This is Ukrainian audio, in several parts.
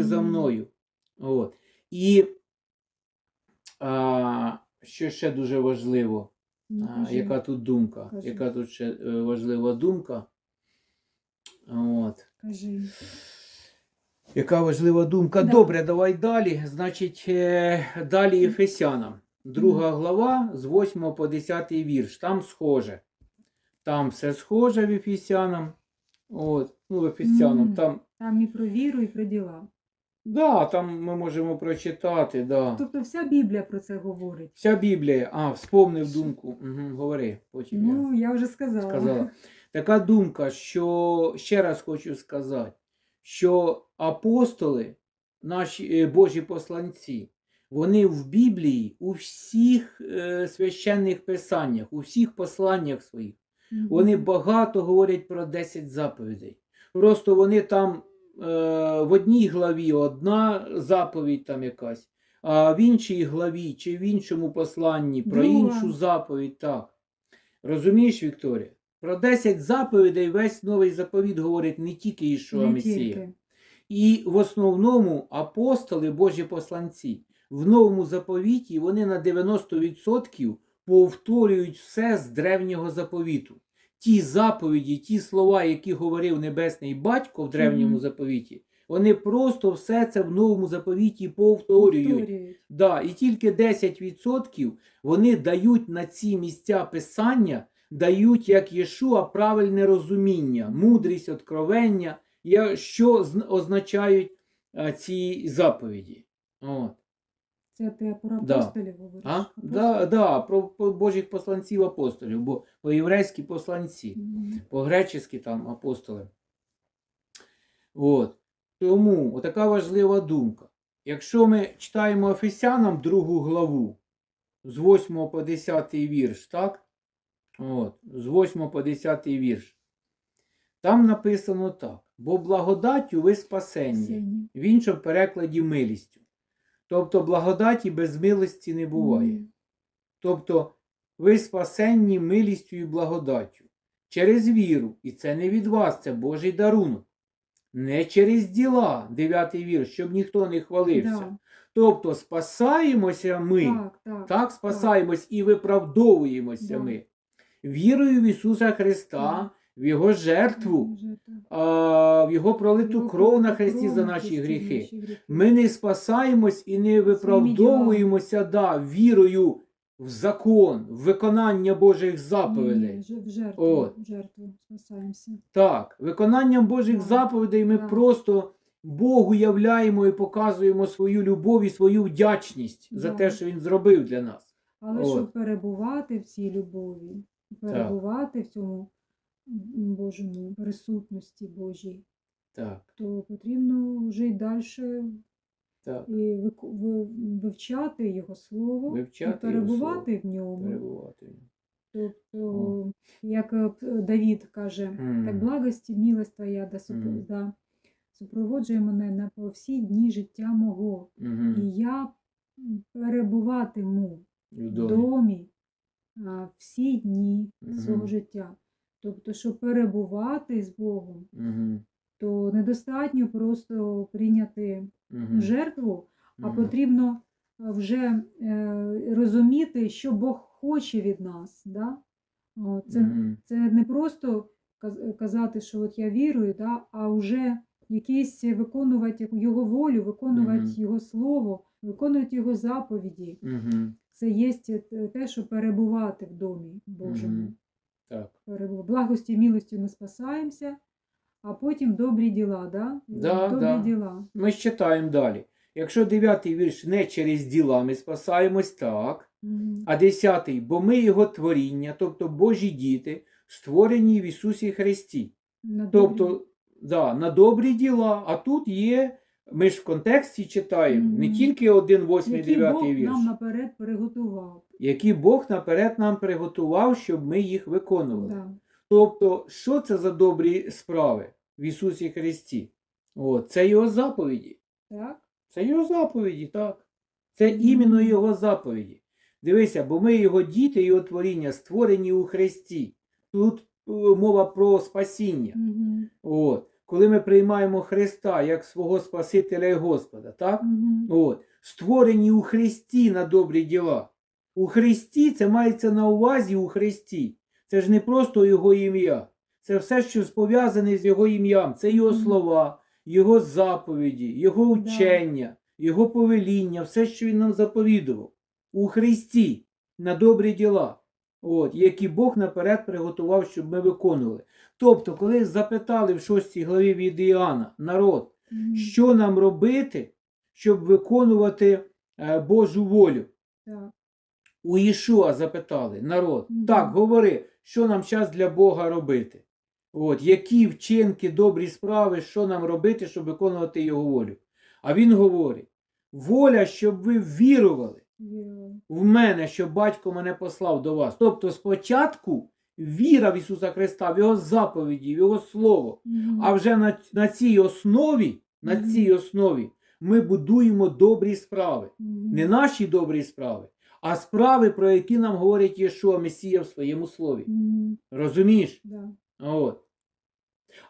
за мною. От. І а, що ще дуже важливо, Ну, а, яка тут думка? Кажи. Яка тут ще е, важлива думка? От. Кажи. Яка важлива думка? Да. Добре, давай далі. Значить, е, далі Ефесянам. Друга глава з 8 по 10 вірш. Там схоже. Там все схоже в Ефесянам. От, ну, в Ефесянам. Мгм. Там, Там і про віру, і про діла. Да, там ми можемо прочитати. Да. Тобто вся Біблія про це говорить. Вся Біблія, а, вспомнив думку. Угу, говори, потім я Ну, я вже сказала. сказала. Така думка, що ще раз хочу сказати, що апостоли, наші е, Божі посланці, вони в Біблії у всіх е, священних писаннях, у всіх посланнях своїх, Мгм. вони багато говорять про 10 заповідей. Просто вони там в одній главі одна заповідь там якась, а в іншій главі чи в іншому посланні про Друга. іншу заповідь. Так. Розумієш, Вікторія? Про 10 заповідей весь новий заповіт говорить не тільки Ішуа Месія. І в основному апостоли, Божі посланці, в новому заповіті вони на 90% повторюють все з древнього заповіту. Ті заповіді, ті слова, які говорив Небесний Батько в древньому Мгм. заповіті, вони просто все це в новому заповіті повторюють. Повторюють. Да, і тільки 10% вони дають на ці місця писання, дають як Єшуа правильне розуміння, мудрість, откровення, що означають ці заповіді. От. Це ти про Да. апостолів говориш? А? Да, да, про, про Божих посланців апостолів, бо по-єврейськи посланці, Мгм. по-гречески там апостоли. От. Тому отака важлива думка. Якщо ми читаємо Ефесянам другу главу з 8 по 10 вірш, так? От, з 8 по 10 вірш. Там написано так: бо благодаттю ви спасенні, в іншому перекладі милістю. Тобто благодаті без милості не буває. Тобто ви спасенні милістю і благодаттю через віру, і це не від вас, це Божий дарунок. Не через діла, 9 вірш, щоб ніхто не хвалився. Да. Тобто спасаємося ми, так, Так, так. спасаємось і виправдовуємося Да. ми. Вірою в Ісуса Христа, в Його жертву, а, в Його пролиту кров на Христі за наші гріхи. Ми не спасаємось і не виправдовуємося да, вірою в закон, в виконання Божих заповідей. в жертву, в жертву спасаємося. Так, виконанням Божих Так, заповідей ми просто Богу являємо і показуємо свою любов і свою вдячність за те, що Він зробив для нас. Але От. щоб перебувати в цій любові, перебувати в цьому Божому присутності Божій, Так, то потрібно вже й далі так, і вивчати його слово, Вивчати і його перебувати в ньому. перебувати. Тобто, як е, Давід каже, Мгм. так благості, милость твоя да, Мгм. да, супроводжує мене на по всі дні життя мого. Угу. І я перебуватиму в Домі. домі а, всі дні Мгм. свого життя. Тобто, щоб перебувати з Богом, Угу. то недостатньо просто прийняти Угу. жертву, а потрібно вже е, розуміти, що Бог хоче від нас. Да? Це, Мгм. це не просто казати, що от я вірую, да? а вже якісь виконувати його волю, виконувати Мгм. його слово, виконувати його заповіді. Мгм. Це є те, що перебувати в домі Божому. Мгм. Так. Благості і милостю ми спасаємося, а потім добрі діла. Да? Да, добрі да. діла. Ми ж читаємо далі. Якщо дев'ятий вірш не через діла ми спасаємось так, Мгм. а десятий, бо ми його творіння, тобто Божі діти, створені в Ісусі Христі. На добрі- Тобто, да, на добрі діла, а тут є, ми ж в контексті читаємо не Мгм. тільки один, восьмий, які Бог дев'ятий вірш, нам наперед приготував. які Бог наперед нам приготував, щоб ми їх виконували. Да. Тобто, що це за добрі справи в Ісусі Христі? О, це Його заповіді. Так? Це його заповіді, так. Це іменно його заповіді. Дивися, бо ми його діти, його творіння, створені у Христі. Тут е, мова про спасіння. Мгм. От. Коли ми приймаємо Христа як свого Спасителя і Господа, так? Мгм. От, створені у Христі на добрі діла. У Христі це мається на увазі у Христі. Це ж не просто Його ім'я. Це все, що пов'язане з Його ім'ям. Це Його слова, Його заповіді, Його Да. вчення, Його повеління, все, що Він нам заповідував. У Христі на добрі діла, от, які Бог наперед приготував, щоб ми виконували. Тобто, коли запитали в 6 главі від Іоанна народ, Мгм. що нам робити, щоб виконувати е, Божу волю. Так. У Ішуа запитали народ. Мгм. Так, говори, що нам зараз для Бога робити. От, які вчинки, добрі справи, що нам робити, щоб виконувати Його волю. А він говорить: воля, щоб ви вірували. В мене, що батько мене послав до вас. Тобто, спочатку віра в Ісуса Христа, в Його заповіді, в Його Слово. Мгм. А вже на, на цій основі, на Мгм. цій основі ми будуємо добрі справи. Мгм. Не наші добрі справи, а справи, про які нам говорить Єшуа Месія в своєму слові. Мгм. Розумієш? Да. От.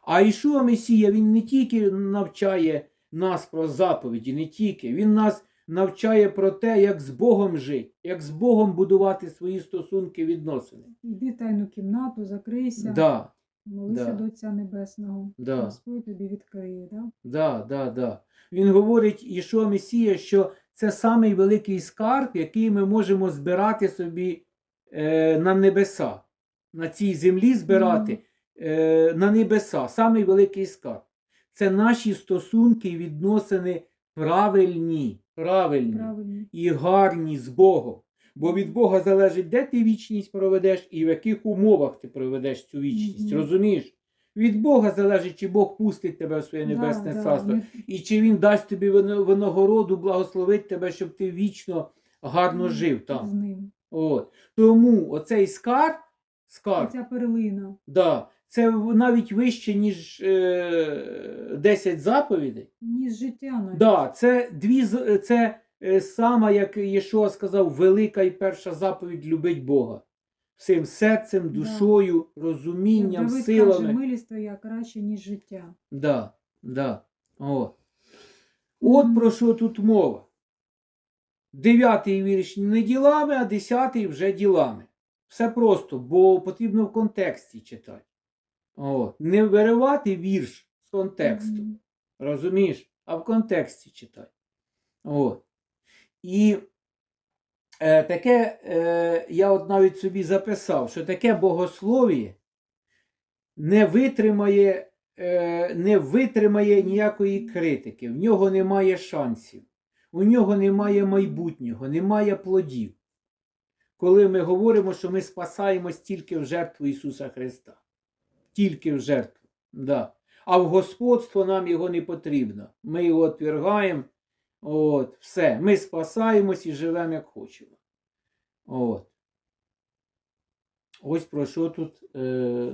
А Ішуа Месія, він не тільки навчає нас про заповіді, не тільки, він нас навчає про те, як з Богом жити, як з Богом будувати свої стосунки, відносини. Іди тайну кімнату, закрийся, Да, молися да. до Отця Небесного. Да. Господь тобі відкриє. Да? Да, да, да. Він говорить, Ішуа Месія, що це самий великий скарб, який ми можемо збирати собі е, на небеса, на цій землі збирати е, на небеса. Самий великий скарб. Це наші стосунки і відносини правильні, правильні Правильно. і гарні з Богом. Бо від Бога залежить, де ти вічність проведеш і в яких умовах ти проведеш цю вічність. Мгм. Розумієш? Від Бога залежить, чи Бог пустить тебе в своє небесне Да, да, царство, не- і чи він дасть тобі винагороду, благословить тебе, щоб ти вічно гарно жив з там. ним. От. Тому оцей скарб, скарб Оця перлина. да, це навіть вище, ніж е, 10 заповідей. Ніж життя навіть. Да, це дві це е, сама, як Єшуа сказав, велика і перша заповідь любить Бога. Всім серцем, душою, Як розумінням, Давид силами. каже, милість твоя краще, ніж життя. Да, да. От. От Мгм. про що тут мова. Дев'ятий вірш не ділами, а десятий вже ділами. Все просто, бо потрібно в контексті читати. От. Не виривати вірш з контексту. Мгм. Розумієш? А в контексті читай. От. І е, таке, е, я от навіть собі записав, що таке богослов'я не витримає, е, не витримає ніякої критики, в нього немає шансів, у нього немає майбутнього, немає плодів. Коли ми говоримо, що ми спасаємось тільки в жертву Ісуса Христа. Тільки в жертву. Да. А в господство нам його не потрібно. Ми його отвергаємо. От, все. Ми спасаємось і живемо як хочемо. От. Ось про що тут е,